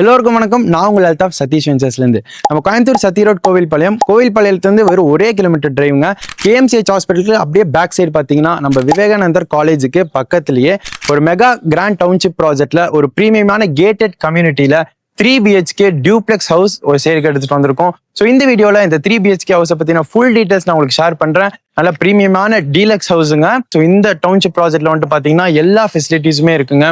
எல்லோருக்கும் வணக்கம். நான் உங்கள் அல்தாப் சதீஷ் வெஞ்சர்ஸ்லேருந்து. நம்ம கோயம்புத்தூர் சத்தி ரோட் கோவில்பாளையம். கோவில்பாளையத்துலேருந்து வெறும் ஒரே கிலோமீட்டர் டிரைவுங்க கேஎம்சிஹெச் ஹாஸ்பிட்டலுக்கு அப்படியே பேக் சைடு பார்த்தீங்கன்னா நம்ம விவேகானந்தர் காலேஜுக்கு பக்கத்துலேயே ஒரு மெகா கிராண்ட் டவுன்ஷிப் ப்ராஜெக்டில் ஒரு ப்ரீமியமான கேட்டட் கம்யூனிட்டியில் த்ரீ பிஹெச்கே டியூப்ளெக்ஸ் ஹவுஸ் ஒரு சேருக்கு எடுத்துட்டு வந்திருக்கோம். ஸோ இந்த வீடியோவில் இந்த த்ரீ பிஹெச்கே ஹவுஸை பற்றின ஃபுல் டீட்டெயில்ஸ் நான் உங்களுக்கு ஷேர் பண்ணுறேன் நல்ல ப்ரீமியமான டீலக்ஸ் ஹவுஸுங்க ஸோ இந்த டவுன்ஷிப் ப்ராஜெக்ட்ல வந்துட்டு பார்த்தீங்கன்னா எல்லா ஃபெசிலிட்டிஸுமே இருக்குங்க.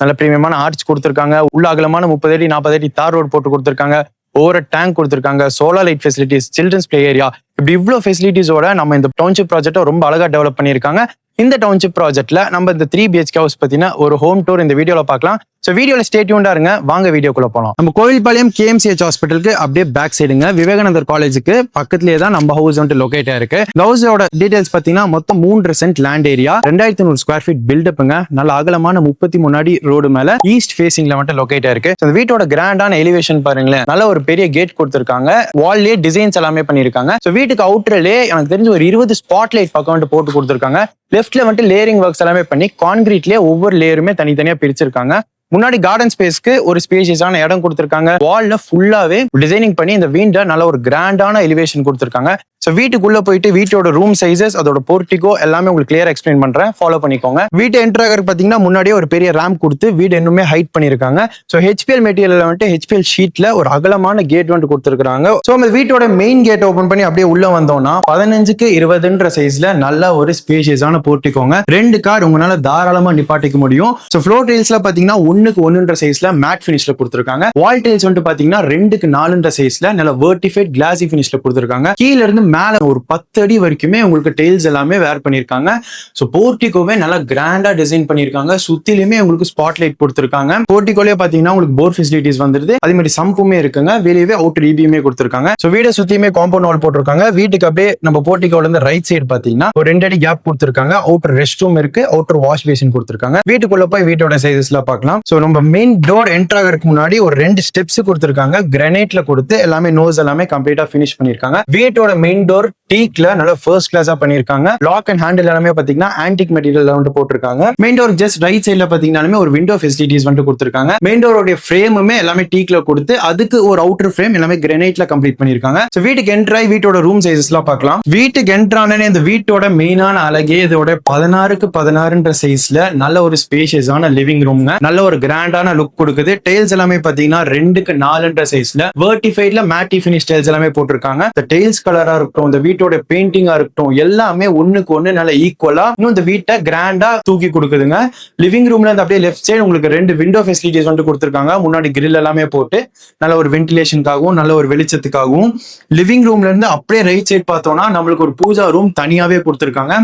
நல்ல பிரீமியமான ஆர்ச் கொடுத்துருக்காங்க. உள்ள அகலமான முப்பது அடி நாற்பது அடி தார் ரோடு போட்டு கொடுத்துருக்காங்க. ஓவர டேங்க் கொடுத்துருக்காங்க. Solar light facilities children's play area இப்படி இவ்வளோ ஃபெசிலிட்டிஸோட நம்ம இந்த டவுன்ஷிப் ப்ராஜெக்ட்டை ரொம்ப அழகா டெவலப் பண்ணியிருக்காங்க. இந்த டவுன்ஷிப் ப்ராஜெக்ட்ல நம்ம இந்த த்ரீ பிஹெச்கே ஹவுஸ் பத்தின ஒரு ஹோம் டூர் இந்த வீடியோல பார்க்கலாம். ஸோ வீடியோல ஸ்டேட்யூண்டா இருங்க. வாங்க வீடியோக்குள்ள போகலாம் நம்ம கோவில்பாளையம் கேஎம்சிஹெச் ஹாஸ்பிட்டலுக்கு அப்படியே பேக் சைடுங்க விவேகானந்தர் காலேஜுக்கு பக்கத்துலேயே தான் நம்ம ஹவுஸ் வந்துட்டு லொக்கேட் ஆயிருக்கு இந்த ஹவுஸோட டீடைல்ஸ் பார்த்தீங்கன்னா மொத்தம் மூன்று சென்ட் லேண்ட் ஏரியா ரெண்டாயிரத்தி நூறு ஸ்கொயர் ஃபீட் பில்டப்புங்க நல்ல அகலமான முப்பத்தி முன்னாடி ரோடு மேல ஈஸ்ட் ஃபேசிங்ல வந்துட்டு லொக்கேட் ஆயிருக்கு இந்த வீட்டோட கிராண்டான எலிவேஷன் பாருங்களேன். நல்ல ஒரு பெரிய கேட் கொடுத்துருக்காங்க. வால்லேயே டிசைன்ஸ் எல்லாமே பண்ணிருக்காங்க ஸோ வீட்டுக்கு அவுட்டர்லே எனக்கு தெரிஞ்ச ஒரு இருபது ஸ்பாட் லைட் பக்கம் வந்துட்டு போட்டு கொடுத்துருக்காங்க. லெஃப்ட்ல வந்துட்டு லேயரிங் ஒர்க்ஸ் எல்லாமே பண்ணி கான்கிரீட்லேயே ஒவ்வொரு லேயருமே தனித்தனியா பிரிச்சிருக்காங்க. முன்னாடி கார்டன் ஸ்பேஸ்க்கு ஒரு ஸ்பேஷியஸான இடம் கொடுத்துருக்காங்க. வால்ல ஃபுல்லாவே டிசைனிங் பண்ணி இந்த வீண்டை நல்ல ஒரு கிராண்டான எலிவேஷன் கொடுத்துருக்காங்க. ஸோ வீட்டுக்குள்ள போயிட்டு வீட்டோட ரூம் சைசஸ் அதோட போர்ட்டிகோ எல்லாமே உங்களுக்கு கிளியர் எக்ஸ்பிளைன் பண்றேன். ஃபாலோ பண்ணிக்கோங்க. வீட்டு என்டர் பாத்தீங்கன்னா முன்னாடியே ஒரு பெரிய ரேம் கொடுத்து வீடு இன்னுமே ஹைட் பண்ணிருக்காங்க ஸோ ஹெச்பிஎல் மெட்டீரியல் வந்துட்டு ஹெச்பிஎல் ஷீட்ல ஒரு அகலமான கேட் வந்துட்டு கொடுத்துருக்காங்க ஸோ அந்த வீட்டோட மெயின் கேட் ஓபன் பண்ணி அப்படியே உள்ள வந்தோம்னா பதினஞ்சுக்கு இருபதுன்ற சைஸ்ல நல்ல ஒரு ஸ்பேஷியஸான போர்ட்டிக்கோங்க ரெண்டு கார் உங்களால தாராளமா நிப்பாட்டிக்க முடியும். ஸோ ஃப்ளோர் டீல்ஸ்ல பாத்தீங்கன்னா ஒண்ணுக்கு ஒன்றுன்ற சைஸ்ல மேட் ஃபினிஷ்ல கொடுத்துருக்காங்க. வால் டைல்ஸ் வந்துட்டு பாத்தீங்கன்னா ரெண்டுக்கு நாலுன்ற சைஸ்ல நல்ல வேர்டிஃபைட் கிளாசி ஃபினிஷ்ல கொடுத்துருக்காங்க. கீழ இருந்து மேல ஒரு பத்து அடி வரைக்குமே உங்களுக்கு டைல்ஸ் எல்லாமே வேர் பண்ணிருக்காங்க ஸோ போர்ட்டிகோவே நல்லா கிராண்டா டிசைன் பண்ணிருக்காங்க சுத்திலுமே உங்களுக்கு ஸ்பாட் லைட் கொடுத்துருக்காங்க. போர்ட்டிகோலே பாத்தீங்கன்னா உங்களுக்கு போர் ஃபெசிலிட்டிஸ் வந்துருது. அதே மாதிரி சம்புமே இருக்குங்க. வெளியவே அவுட்டர் இபியுமே கொடுத்துருக்காங்க. ஸோ வீடை சுத்தியுமே காம்பவுண்ட் வால் போட்டிருக்காங்க. வீட்டுக்கு அப்படியே நம்ம போர்ட்டிகோல இருந்து ரைட் சைடு பாத்தீங்கன்னா ஒரு ரெண்டு அடி கேப் கொடுத்துருக்காங்க. அவுட்டர் ரெஸ்ட் ரூம் இருக்கு. அவுட்டர் வாஷ் பேசின் கொடுத்துருக்காங்க. வீட்டுக்குள்ள போய் வீட்டோட சைஸஸ்ல பார்க்கலாம். ஸோ நம்ம மெயின் டோர் என்டர் ஆகிறதுக்கு முன்னாடி ஒரு ரெண்டு ஸ்டெப்ஸ் கொடுத்துருக்காங்க. கிரனைட்ல கொடுத்து எல்லாமே நோஸ் எல்லாமே கம்ப்ளீட்டா ஃபினிஷ் பண்ணிருக்காங்க வீட்டோட மெயின் டோர் டீக்ல நல்லா ஃபர்ஸ்ட் கிளாஸா பண்ணிருக்காங்க லாக் அண்ட் ஹேண்டில் எல்லாமே பாத்தீங்கன்னா ஆன்டிக் மெட்டீரியல் வந்து போட்டிருக்காங்க. மெயின் டோர் ஜஸ்ட் ரைட் சைட்ல பாத்தீங்கன்னாலுமே ஒரு விண்டோ ஃபெசிலிட்டிஸ் வந்து கொடுத்துருக்காங்க. மெயின் டோருடைய ஃப்ரேமுமே எல்லாமே டீக்ல கொடுத்து அதுக்கு ஒரு அவுட்டர் ஃப்ரேம் எல்லாமே கிரனைட்ல கம்ப்ளீட் பண்ணிருக்காங்க ஸோ வீட்டுக்கு என்ட்ரு ஆகி வீட்டோட ரூம் சைஸஸ்லாம் பார்க்கலாம் வீட்டுக்கு என்ட்ரு ஆனே இந்த வீட்டோட மெயினான அழகே இதோட பதினாறுக்கு பதினாறுன்ற சைஸ்ல நல்ல ஒரு ஸ்பேஷியஸான லிவிங் ரூம்ங்க நல்ல ஒரு கிராண்டான லுக் கொடுக்குது. டைல்ஸ் எல்லாமே பாத்தீங்கன்னா ரெண்டுக்கு நாலுன்ற சைஸ்ல வேர்டிஃபைட்ல மேட்டி பினிஷ் டைல்ஸ் எல்லாமே போட்டிருக்காங்க. இந்த டைல்ஸ் கலரா இருக்கட்டும் இந்த வீட்டோட பெயிண்டிங்கா இருக்கட்டும் எல்லாமே ஒண்ணுக்கு ஒண்ணு நல்ல ஈக்குவலா இன்னும் இந்த வீட்டை கிராண்டா தூக்கி கொடுக்குதுங்க. லிவிங் ரூம்ல இருந்து அப்படியே லெஃப்ட் சைடு உங்களுக்கு ரெண்டு விண்டோ ஃபெசிலிட்டிஸ் வந்து கொடுத்துருக்காங்க. முன்னாடி கிரில் எல்லாமே போட்டு நல்ல ஒரு வென்டிலேஷனுக்காகவும் நல்ல ஒரு வெளிச்சத்துக்காகவும். லிவிங் ரூம்ல இருந்து அப்படியே ரைட் சைடு பார்த்தோம்னா நம்மளுக்கு ஒரு பூஜா ரூம் தனியாவே கொடுத்துருக்காங்க.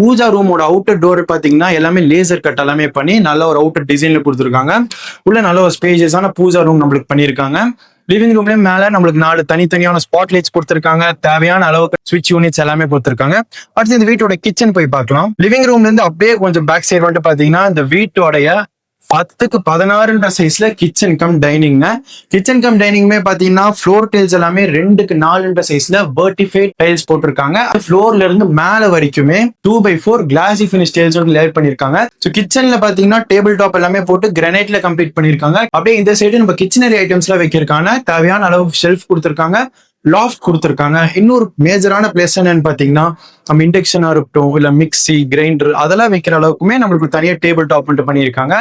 பூஜா ரூமோட அவுட்டர் டோர் பாத்தீங்கன்னா எல்லாமே லேசர் கட் எல்லாமே பண்ணி நல்ல ஒரு அவுட்டர் டிசைன்ல கொடுத்துருக்காங்க. உள்ள நல்ல ஒரு ஸ்பேஜஸான பூஜா ரூம் நம்மளுக்கு பண்ணியிருக்காங்க. லிவிங் ரூம்ல மேல நம்மளுக்கு நாலு தனித்தனியான ஸ்பாட் லைட்ஸ் கொடுத்துருக்காங்க. தேவையான அளவுக்கு சுவிட்ச் யூனிட்ஸ் எல்லாமே கொடுத்துருக்காங்க. அடுத்து இந்த வீட்டோட கிச்சன் போய் பார்க்கலாம். லிவிங் ரூம்ல இருந்து அப்படியே கொஞ்சம் பேக் சைடு வந்துட்டு பாத்தீங்கன்னா இந்த வீட்டோடைய பத்துக்கு பதினாறுன்ற சைஸ்ல kitchen cum dining kitchen cum டைனிங்மே பாத்தீங்கன்னா ஃப்ளோர் டைல்ஸ் எல்லாமே ரெண்டுக்கு நாலுன்ற சைஸ்ல வெர்டிஃபைட் டைல்ஸ் போட்டிருக்காங்க. ஃப்ளோர்ல இருந்து மேல வரைக்குமே two by four glossy finish tiles வந்து லேயர் பண்ணிருக்காங்க ஸோ கிச்சன்ல பாத்தீங்கன்னா டேபிள் டாப் எல்லாமே போட்டு கிரானைட்ல கம்ப்ளீட் பண்ணிருக்காங்க அப்படியே இந்த சைடு நம்ம கிச்சனரி ஐட்டம்ஸ்லாம் வைக்கிறதுக்கான தேவையான அளவு ஷெல்ஃப் கொடுத்துருக்காங்க. லாஃப்ட் கொடுத்துருக்காங்க. இன்னொரு மேஜரான பிளேஸ் என்னன்னு பாத்தீங்கன்னா நம்ம இண்டக்ஷனா இருக்கட்டும் இல்ல மிக்சி கிரைண்டர் அதெல்லாம் வைக்கிற அளவுக்குமே நம்மளுக்கு தனியா டேபிள் டாப் வந்துட்டு பண்ணியிருக்காங்க.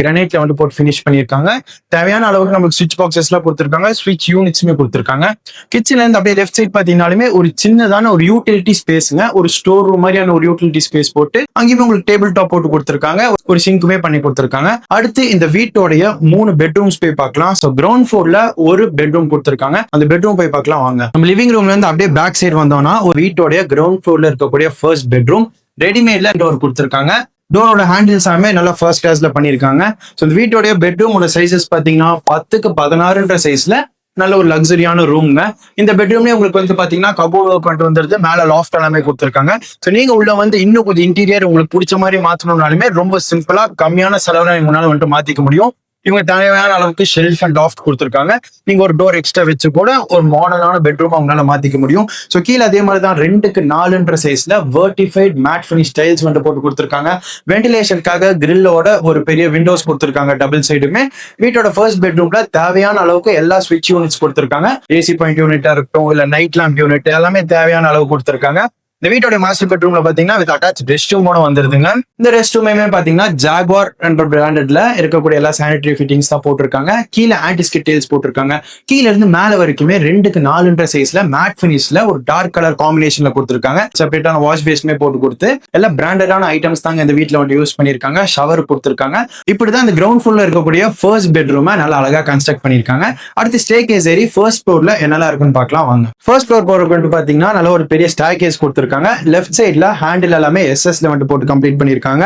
கிரானைட்ல வந்து போட்டு ஃபினிஷ் பண்ணியிருக்காங்க. தேவையான அளவுக்கு நம்மளுக்கு சுவிட்ச் பாக்ஸஸ் எல்லாம் கொடுத்துருக்காங்க. சுவிட்ச் யூனிட்ஸுமே கொடுத்துருக்காங்க. கிச்சன்ல இருந்து அப்படியே லெஃப்ட் சைட் பாத்தீங்கன்னாலுமே ஒரு சின்னதான ஒரு யூட்டிலிட்டி ஸ்பேஸுங்க ஒரு ஸ்டோர் ரூம் மாதிரியான ஒரு யூட்டிலிட்டி ஸ்பேஸ் போட்டு அங்கேயுமே உங்களுக்கு டேபிள் டாப் போட்டு கொடுத்துருக்காங்க. ஒரு சிங்க்குமே பண்ணி கொடுத்துருக்காங்க. அடுத்து இந்த வீட்டோடைய மூணு பெட்ரூம்ஸ் போய் பார்க்கலாம். ஸோ கிரவுண்ட் ஃபோர்ல ஒரு பெட்ரூம் கொடுத்துருக்காங்க. அந்த பெட்ரூம் போய் பார்க்கலாம் வாங்க. நம்ம லிவிங் ரூம்ல இருந்து அப்படியே பேக் சைடு வந்தோம்னா ஒரு வீட்டோடைய கிரவுண்ட் ஃபோர்ல இருக்கக்கூடிய ஃபர்ஸ்ட் பெட்ரூம் ரெடிமேட்ல டோர் கொடுத்துருக்காங்க. டோரோட ஹேண்டில்ஸ் எல்லாமே நல்லா ஃபர்ஸ்ட் கிளாஸ்ல பண்ணிருக்காங்க ஸோ இந்த வீட்டோடைய பெட்ரூமோட சைஸஸ் பாத்தீங்கன்னா பத்துக்கு பதினாறுன்ற சைஸ்ல நல்ல ஒரு லக்ஸரியான ரூம்ங்க இந்த பெட்ரூம்லயே உங்களுக்கு வந்து பாத்தீங்கன்னா கபோர்ட் ஒர்க் பண்ணிட்டு வந்துருது மேல லாஃப்ட் எல்லாமே கொடுத்துருக்காங்க. ஸோ நீங்க உள்ள வந்து இன்னும் கொஞ்சம் இன்டீரியர் உங்களுக்கு பிடிச்ச மாதிரி மாத்தணும்னாலுமே ரொம்ப சிம்பிளா கம்மியான செலவுல உங்களால வந்துட்டு மாத்திக்க முடியும். இவங்க தேவையான அளவுக்கு ஷெல்ஃப் அண்ட் ஆஃப்ட் கொடுத்துருக்காங்க. நீங்க ஒரு டோர் எக்ஸ்ட்ரா வச்சு கூட ஒரு மாடலான பெட்ரூம் அவங்களால மாத்திக்க முடியும். ஸோ கீழே அதே மாதிரி தான் ரெண்டுக்கு நாலுன்ற சைஸ்ல வேர்டிஃபைட் மேட் ஃபினிஷ் டைல்ஸ் வந்து போட்டு கொடுத்துருக்காங்க. வென்டிலேஷனுக்காக கிரில்லோட ஒரு பெரிய விண்டோஸ் கொடுத்துருக்காங்க டபுள் சைடுமே வீட்டோட ஃபர்ஸ்ட் பெட்ரூம்ல தேவையான அளவுக்கு எல்லா ஸ்விட்ச் யூனிட்ஸ் கொடுத்துருக்காங்க. ஏசி பாயிண்ட் யூனிட்டா இருக்கட்டும் இல்ல நைட் லேம்ப் யூனிட் எல்லாமே தேவையான அளவு கொடுத்துருக்காங்க. இந்த வீட்டோட மாஸ்டர் பெட்ரூம்ல பாத்தீங்கன்னா வித் அட்டாச் ரெஸ்ட் ரூமோட வந்துருதுங்க இந்த ரெஸ்ட் ரூமே பாத்தீங்கன்னா ஜாக்வார் என்ற பிராண்டட்ல இருக்கக்கூடிய எல்லா சானிடரி ஃபிட்டிங்ஸ் தான் போட்டிருக்காங்க. கீழே ஆன்டிஸ்கிட் டெயில்ஸ் போட்டிருக்காங்க. கீழ இருந்து மேல வரைக்குமே ரெண்டுக்கு நாலுன்ற சைஸ்ல மேட் ஃபினிஷ்ல ஒரு டார்க் கலர் காம்பினேஷன்ல கொடுத்துருக்காங்க. செப்பரேட்டான வாஷ் பேஸ்மே போட்டு கொடுத்து எல்லாம் பிராண்டடான ஐட்டம்ஸ் தாங்க இந்த வீட்ல வந்து யூஸ் பண்ணிருக்காங்க ஷவர் கொடுத்துருக்காங்க. இப்படிதான் இந்த கிரவுண்ட் ஃபுல்ல இருக்கக்கூடிய ஃபர்ஸ்ட் பெட்ரூமை நல்லா அழகா கன்ஸ்ட்ரக்ட் பண்ணிருக்காங்க அடுத்து ஸ்டே கேஸ் ஏறி ஃபர்ஸ்ட் ஃப்ளோர்ல என்னெல்லாம் இருக்குன்னு பார்க்கலாம். வாங்க. ஃபர்ஸ்ட் ஃப்ளோர் போறதுக்கு பாத்தீங்கன்னா நல்ல ஒரு பெரிய ஸ்டே கேஸ் கொடுத்துருக்காங்க. லெஃப்ட் சைட்ல ஹேண்டில் எல்லாமே எஸ்எஸ்ல வந்து போட்டு கம்ப்ளீட் பண்ணிருக்காங்க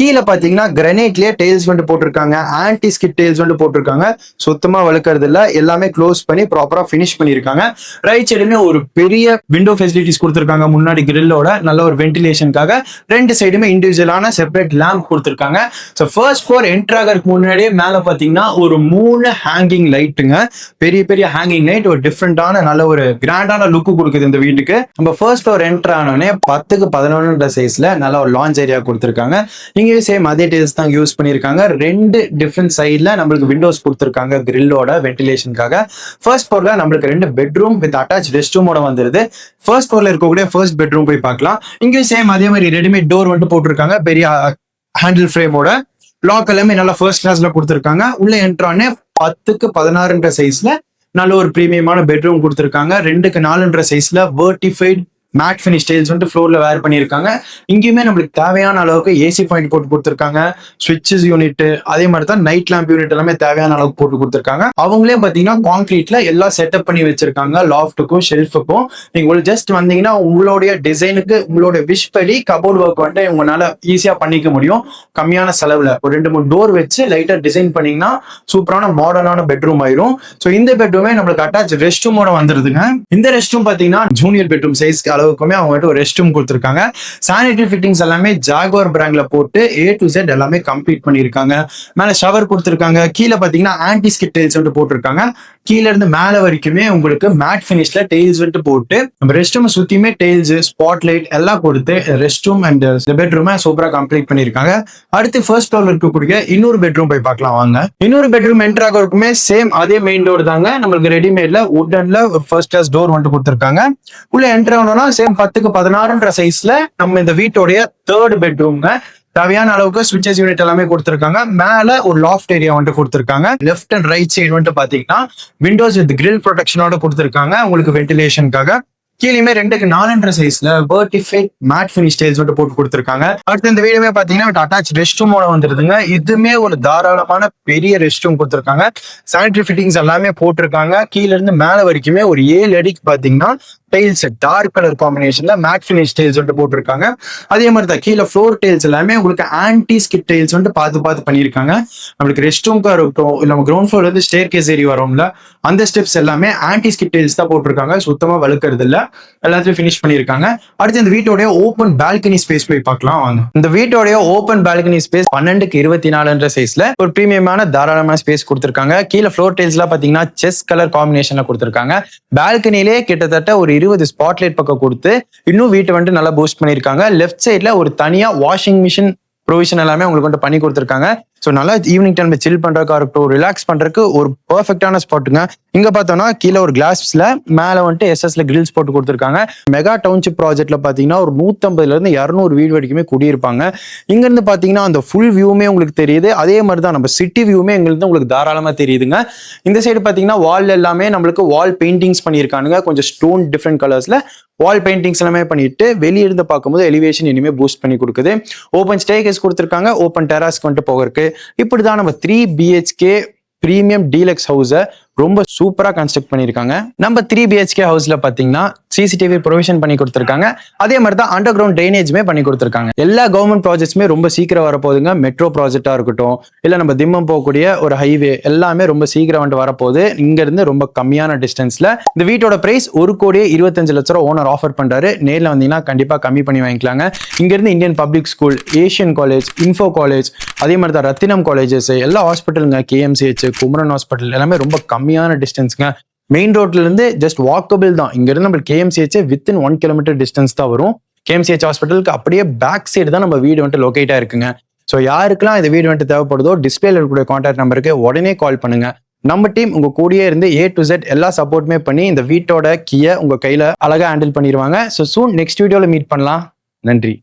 கீழே பாத்தீங்கன்னா கிரனைட்லயே டெய்ல்ஸ் வந்து போட்டிருக்காங்க. ஆன்டி ஸ்கிட் டெய்ல்ஸ் வந்து போட்டிருக்காங்க. சுத்தமா வளர்க்கறது இல்ல எல்லாமே க்ளோஸ் பண்ணி ப்ராப்பரா ஃபினிஷ் பண்ணிருக்காங்க ரைட் சைடுமே ஒரு பெரிய விண்டோ ஃபெசிலிட்டிஸ் கொடுத்துருக்காங்க. முன்னாடி கிரில்லோட நல்ல ஒரு வென்டிலேஷனுக்காக ரெண்டு சைடுமே இண்டிவிஜுவலான செப்பரேட் லேம்ப் கொடுத்துருக்காங்க. ஸோ ஃபர்ஸ்ட் ஃப்ளோர் என்ட்ரு ஆகிறதுக்கு முன்னாடியே மேல பாத்தீங்கன்னா ஒரு மூணு ஹேங்கிங் லைட்டுங்க பெரிய பெரிய ஹேங்கிங் லைட் ஒரு டிஃப்ரெண்டான நல்ல ஒரு கிராண்டான லுக் கொடுக்குது இந்த வீட்டுக்கு. நம்ம ஃபர்ஸ்ட் ஃப்ளோர் என்ட்ரு ஆனோடனே பத்துக்கு பதினொன்றுன்ற சைஸ்ல நல்ல ஒரு லான்ச் ஏரியா கொடுத்துருக்காங்க. இங்கேயும் சேம் அதே டேல்ஸ் தான் யூஸ் பண்ணியிருக்காங்க. ரெண்டு டிஃப்ரெண்ட் சைடில் நம்மளுக்கு விண்டோஸ் கொடுத்துருக்காங்க கிரில்லோட வென்டிலேஷனுக்காக ஃபர்ஸ்ட் ஃப்ளோர்ல நம்மளுக்கு ரெண்டு பெட்ரூம் வித் அட்டாச் ரெஸ்ட் ரூமோட வந்துருது ஃபர்ஸ்ட் ஃப்ளோர்ல இருக்கக்கூடிய ஃபர்ஸ்ட் பெட்ரூம் போய் பார்க்கலாம். இங்கேயும் சேம் அதே மாதிரி ரெடிமேட் டோர் வந்துட்டு போட்டிருக்காங்க. பெரிய ஹேண்டில் ஃப்ரேமோட லாக் எல்லாமே நல்லா ஃபர்ஸ்ட் கிளாஸ்ல கொடுத்துருக்காங்க. உள்ள என்ட்ரானே பத்துக்கு பதினாறுன்ற சைஸ்ல நல்ல ஒரு பிரீமியமான பெட்ரூம் கொடுத்துருக்காங்க. ரெண்டுக்கு நாலுன்ற சைஸ்ல வேர்டிஃபைட் மேட் ஃபினிஷ் டைல்ஸ் வந்துட்டு ஃப்ளோரில் வேர் பண்ணியிருக்காங்க. இங்கேயுமே நம்மளுக்கு தேவையான அளவுக்கு ஏசி பாயிண்ட் போட்டு கொடுத்துருக்காங்க. ஸ்விட்சஸ் யூனிட் அதே மாதிரி தான் நைட் லேம்ப் யூனிட் எல்லாமே தேவையான அளவுக்கு போட்டு கொடுத்துருக்காங்க. அவங்களே பார்த்தீங்கன்னா கான்கிரீட்ல எல்லாம் செட்டப் பண்ணி வச்சிருக்காங்க. லாஃப்ட்டுக்கும் ஷெல்ஃபுக்கும் நீங்கள் ஜஸ்ட் வந்தீங்கன்னா உங்களுடைய டிசைனுக்கு உங்களோட விஷ் படி கபோர்ட் ஒர்க் வந்துட்டு உங்களால ஈஸியாக பண்ணிக்க முடியும். கம்மியான செலவில். ஒரு ரெண்டு மூணு டோர் வச்சு லைட்டாக டிசைன் பண்ணீங்கன்னா சூப்பரான மாடர்னான பெட்ரூம் ஆயிரும். ஸோ இந்த பெட்ரூமே நம்மளுக்கு அட்டாச் ரெஸ்ட் ரூமோட வந்துருதுங்க. இந்த ரெஸ்ட் ரூம் பார்த்தீங்கன்னா ஜூனியர் பெட்ரூம் அளவு அளவுக்குமே அவங்க ஒரு ரெஸ்ட் ரூம் கொடுத்துருக்காங்க. சானிடரி ஃபிட்டிங்ஸ் எல்லாமே ஜாகுவர் பிராண்ட்ல போட்டு ஏ டு செட் எல்லாமே கம்ப்ளீட் பண்ணியிருக்காங்க. மேல ஷவர் கொடுத்துருக்காங்க. கீழே பாத்தீங்கன்னா ஆன்டி ஸ்கிட் டைல்ஸ் வந்துட்டு போட்டிருக்காங்க. கீழே இருந்து மேல வரைக்குமே உங்களுக்கு மேட் ஃபினிஷ்ல டெய்ல்ஸ் வந்துட்டு போட்டு நம்ம ரெஸ்ட் ரூம் சுத்தியுமே டெய்ல்ஸ் ஸ்பாட் லைட் எல்லாம் கொடுத்து ரெஸ்ட் ரூம் அண்ட் பெட்ரூமை சூப்பரா கம்ப்ளீட் பண்ணியிருக்காங்க. அடுத்து ஃபர்ஸ்ட் ஃப்ளோர்ல இருக்கக்கூடிய இன்னொரு பெட்ரூம் போய் பார்க்கலாம் வாங்க. இன்னொரு பெட்ரூம் என்ட்ராக இருக்குமே சேம் அதே மெயின் டோர் தாங்க. நம்மளுக்கு ரெடிமேட்ல உட்டன்ல ஃபர்ஸ்ட் கிளாஸ் டோர் வந்துட்டு கொடுத்துருக்காங்க. உள்ள என்டர் ஆகணும்னா சேம் பத்துக்கு பதினாறுன்ற சைஸ்ல நம்ம இந்த வீட்டோடைய தேர்ட் பெட்ரூம்ங்க தேவையான அளவுக்கு ஸ்விட்சஸ் யூனிட் எல்லாமே கொடுத்துருக்காங்க. மேல ஒரு லாஃப்ட் ஏரியா வந்துட்டு கொடுத்துருக்காங்க. லெஃப்ட் அண்ட் ரைட் சைடு வந்துட்டு பாத்தீங்கன்னா விண்டோஸ் வித் கிரில் ப்ரொடெக்ஷனோட கொடுத்துருக்காங்க. உங்களுக்கு வென்டிலேஷனுக்காக கீழேயுமே ரெண்டுக்கு நாலன்ற சைஸ்ல பர்டிஃபைட் மேட் ஃபினிஷ் டைல்ஸ் மட்டும் போட்டு கொடுத்துருக்காங்க. அடுத்து இந்த வீடுமே பாத்தீங்கன்னா அட்டாச் ரெஸ்ட் ரூமோட வந்துருதுங்க. இதுமே ஒரு தாராளமான பெரிய ரெஸ்ட் ரூம் கொடுத்துருக்காங்க. சானிடரி ஃபிட்டிங்ஸ் எல்லாமே போட்டிருக்காங்க. கீழ இருந்து மேல வரைக்குமே ஒரு ஏழு அடிக்கு பாத்தீங்கன்னா டைல்ஸ் டார்க் கலர் காம்பினேஷன்ல மேட் ஃபினிஷ் டைல்ஸ் வந்துட்டு போட்டிருக்காங்க. அதே மாதிரி தான் கீழே ஃப்ளோர் டைல்ஸ் எல்லாமே உங்களுக்கு ஆன்டி ஸ்கிப் டைல்ஸ் வந்துட்டு பார்த்து பார்த்து பண்ணியிருக்காங்க. நம்மளுக்கு ரெஸ்ட் ரூம்க்கா இருக்கட்டும் இல்லை நம்ம கிரவுண்ட் ஃப்ளோர்ல இருந்து ஸ்டேர் கேஸ் ஏறி வரோம்ல அந்த ஸ்டெப்ஸ் எல்லாமே ஆன்டி ஸ்கிப் டைல்ஸ் தான் போட்டிருக்காங்க. சுத்தமா வழுக்கிறது இல்ல எல்லாத்தையும் ஃபினிஷ் பண்ணியிருக்காங்க. அடுத்து இந்த வீட்டோடைய ஓப்பன் பால்கனி ஸ்பேஸ் போய் பார்க்கலாம். வாங்க. இந்த வீட்டோடைய ஓப்பன் பால்கனி ஸ்பேஸ் பன்னெண்டுக்கு இருபத்தி நாலுன்ற சைஸ்ல ஒரு பிரீமியமான தாராளமான ஸ்பேஸ் கொடுத்துருக்காங்க. கீழே ஃப்ளோர் டைல்ஸ்லாம் பாத்தீங்கன்னா செஸ் கலர் காம்பினேஷன்ல கொடுத்துருக்காங்க. பால்கனிலே கிட்டத்தட்ட ஒரு இருபது ஸ்பாட்லைட் பக்கம் கொடுத்து இன்னும் வீட்டை வந்துட்டு நல்லா பூஸ்ட் பண்ணியிருக்காங்க. லெஃப்ட் சைட்ல ஒரு தனியா வாஷிங் மிஷின் ப்ரொவிஷன் எல்லாமே உங்களுக்கு வந்து பண்ணி கொடுத்துருக்காங்க. ஸோ நல்லா ஈவினிங் டைம் சில் பண்றதுக்கா இருக்கட்டும் ரிலாக்ஸ் பண்றதுக்கு ஒரு பர்ஃபெக்டான ஸ்பாட்டுங்க இங்க பார்த்தோம்னா கீழே ஒரு கிளாஸ்ல மேல வந்துட்டு எஸ்எஸ்ல கிரில்ஸ் போட்டு கொடுத்துருக்காங்க. மெகா டவுன்ஷிப் ப்ராஜெக்ட்ல பாத்தீங்கன்னா ஒரு நூத்தம்பதுல இருந்து இரநூறு வீடு வரைக்குமே குடியிருப்பாங்க. இங்க இருந்து பாத்தீங்கன்னா அந்த ஃபுல் வியூமே உங்களுக்கு தெரியுது. அதே மாதிரி தான் நம்ம சிட்டி வியூமே எங்களுக்கு உங்களுக்கு தாராளமா தெரியுதுங்க. இந்த சைடு பாத்தீங்கன்னா வால் எல்லாமே நம்மளுக்கு வால் பெயிண்டிங்ஸ் பண்ணியிருக்கானுங்க. கொஞ்சம் ஸ்டோன் டிஃப்ரெண்ட் கலர்ஸ்ல வால் பெயிண்டிங்ஸ் எல்லாமே பண்ணிட்டு வெளியிருந்து பார்க்கும்போது எலிவேஷன் இனிமே பூஸ்ட் பண்ணி கொடுக்குது. ஓப்பன் ஸ்டேகேஸ் கொடுத்துருக்காங்க. ஓப்பன் டெராஸ்க்கு வந்துட்டு போகிறதுக்கு. இப்படிதான் நம்ம த்ரீ பிஹெச்கே ப்ரீமியம் டீலக்ஸ் ஹவுஸை ரொம்ப சூப்பரா கன்ஸ்ட்ரக்ட் பண்ணியிருக்காங்க. நம்ம த்ரீ பிஹெச்கே ஹவுஸ்ல பாத்தீங்கன்னா சிசிடிவி ப்ரொவிஷன் பண்ணி கொடுத்துருக்காங்க. அதே மாதிரி தான் அண்டர் கிரவுண்ட் ட்ரைனேஜுமே பண்ணி கொடுத்துருக்காங்க. எல்லா கவர்மெண்ட் ப்ராஜெக்ட்ஸுமே ரொம்ப சீக்கிரம் வரப்போகுதுங்க. மெட்ரோ ப்ராஜெக்டாக இருக்கட்டும் இல்லை நம்ம திம்மம் போகக்கூடிய ஒரு ஹைவே எல்லாமே ரொம்ப சீக்கிரம் வந்துட்டு வரப்போகுது. இங்கேருந்து ரொம்ப கம்மியான டிஸ்டன்ஸில் இந்த வீட்டோட ப்ரைஸ் ஒரு கோடியே இருபத்தஞ்சு லட்ச ரூபா ஓனர் ஆஃபர் பண்ணுறாரு நேரில் வந்தீங்கன்னா கண்டிப்பாக கம்மி பண்ணி வாங்கிக்கலாங்க. இங்கேருந்து Indian public school Asian college info college அதே மாதிரி தான் ரத்தினம் காலேஜஸ் எல்லா ஹாஸ்பிட்டலுங்க கேஎம்சிஹெச் குமரன் ஹாஸ்பிட்டல் எல்லாமே ரொம்ப கம்மியான டிஸ்டன்ஸுங்க மெயின் ரோட்லேருந்து ஜஸ்ட் வாக்கபிள் தான். இங்கேருந்து நம்ம நம்மளுக்கு வித்தின் ஒன் கிலோமீட்டர் டிஸ்டன்ஸ் தான் வரும். கேஎம்சிஹெச் ஹாஸ்பிட்டலுக்கு அப்படியே பேக் சைடு தான் நம்ம வீடு வந்துட்டு லொக்கேட்டாக இருக்குங்க ஸோ யாருக்கெல்லாம் இந்த வீடு வந்துட்டு தேவைப்படுதோ டிஸ்பிளேல இருக்கக்கூடிய கான்டாக்ட் நம்பருக்கு உடனே கால் பண்ணுங்க. நம்ம டீம் உங்க கூடயே இருந்து ஏ டு செட் எல்லா சப்போர்ட்டுமே பண்ணி இந்த வீட்டோட கீயை உங்க கையில அழகா ஹேண்டில் பண்ணிடுவாங்க ஸோ சூன் நெக்ஸ்ட் வீடியோவில் மீட் பண்ணலாம். நன்றி.